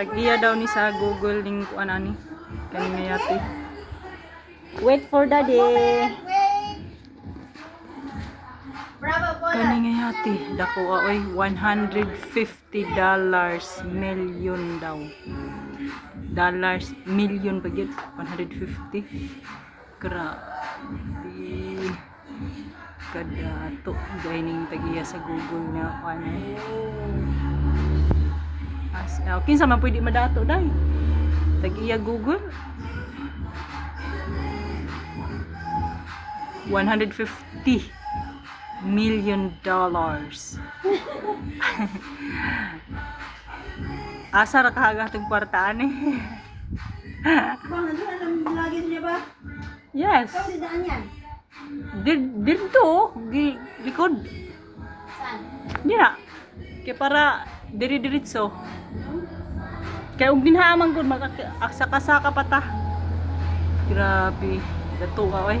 Tag-iya daw ni sa Google ning kuan ani. Kani nga yati. Wait for daddy. Kani nga yati. Dako oy 150 dollars million daw. Dollars million ba gyud? 150. Grabe. Kadato dining tag-iya sa Google nga kuan. Uh, kinsa man pwede madato dai. Tag-iya Google. 150 million dollars. Asa ra kahaga tong kwartaan eh. Bang, nandun alam lagi niya ba? Yes. Ikaw didaan yan. Dir dito gi likod. Saan? Di na. Kaya para diri-diritso. Kaya ug dinha man gud magaksa-kasaka pa ta. Grabe. Dato ka oy.